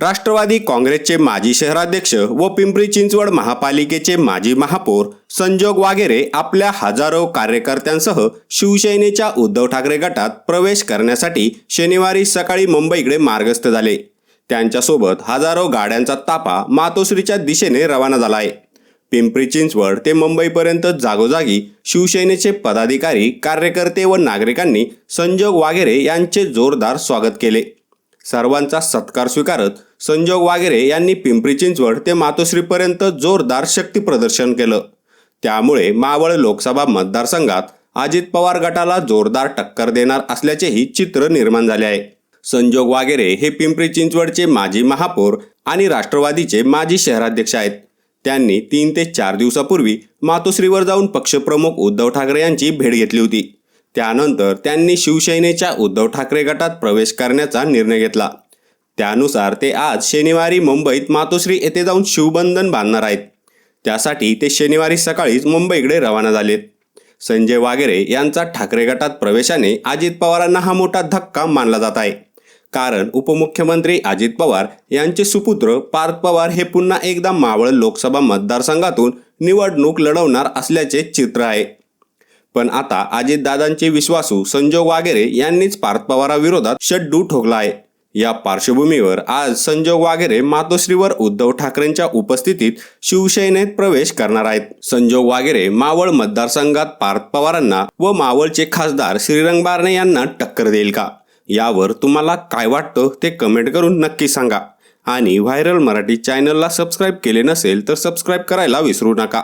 राष्ट्रवादी काँग्रेसचे माजी शहराध्यक्ष व पिंपरी चिंचवड महापालिकेचे माजी महापौर संजोग वागेरे आपल्या हजारो कार्यकर्त्यांसह शिवसेनेच्या उद्धव ठाकरे गटात प्रवेश करण्यासाठी शनिवारी सकाळी मुंबईकडे मार्गस्थ झाले. त्यांच्यासोबत हजारो गाड्यांचा तापा मातोश्रीच्या दिशेने रवाना झाला आहे पिंपरी चिंचवड ते मुंबईपर्यंत जागोजागी शिवसेनेचे पदाधिकारी कार्यकर्ते व नागरिकांनी संजोग वागेरे यांचे जोरदार स्वागत केले. सर्वांचा सत्कार स्वीकारत संजोग वागेरे यांनी पिंपरी चिंचवड ते मातोश्रीपर्यंत जोरदार शक्ती प्रदर्शन केलं. त्यामुळे मावळ लोकसभा मतदारसंघात अजित पवार गटाला जोरदार टक्कर देणार असल्याचेही चित्र निर्माण झाले आहे. संजोग वागेरे हे पिंपरी चिंचवडचे माजी महापौर आणि राष्ट्रवादीचे माजी शहराध्यक्ष आहेत. त्यांनी तीन ते चार दिवसापूर्वी मातोश्रीवर जाऊन पक्षप्रमुख उद्धव ठाकरे यांची भेट घेतली होती. त्यानंतर त्यांनी शिवसेनेच्या उद्धव ठाकरे गटात प्रवेश करण्याचा निर्णय घेतला. त्यानुसार ते आज शनिवारी मुंबईत मातोश्री येथे जाऊन शिवबंधन बांधणार आहेत. त्यासाठी ते शनिवारी सकाळीच मुंबईकडे रवाना झालेत. संजय वागेरे यांचा ठाकरे गटात प्रवेशाने अजित पवारांना हा मोठा धक्का मानला जात आहे. कारण उपमुख्यमंत्री अजित पवार यांचे सुपुत्र पार्थ पवार हे पुन्हा एकदा मावळ लोकसभा मतदारसंघातून निवडणूक लढवणार असल्याचे चित्र आहे. पण आता अजितदादांचे विश्वासू संजोग वागेरे यांनीच पार्थ पवाराविरोधात शड्डू ठोकला आहे. या पार्श्वभूमीवर आज संजोग वागेरे मातोश्रीवर उद्धव ठाकरेंच्या उपस्थितीत शिवसेनेत प्रवेश करणार आहेत. संजोग वागेरे मावळ मतदारसंघात पार्थ पवारांना व मावळचे खासदार श्रीरंग बारणे यांना टक्कर देईल का? यावर तुम्हाला काय वाटतं ते कमेंट करून नक्की सांगा. आणि व्हायरल मराठी चॅनलला सबस्क्राईब केले नसेल तर सबस्क्राईब करायला विसरू नका.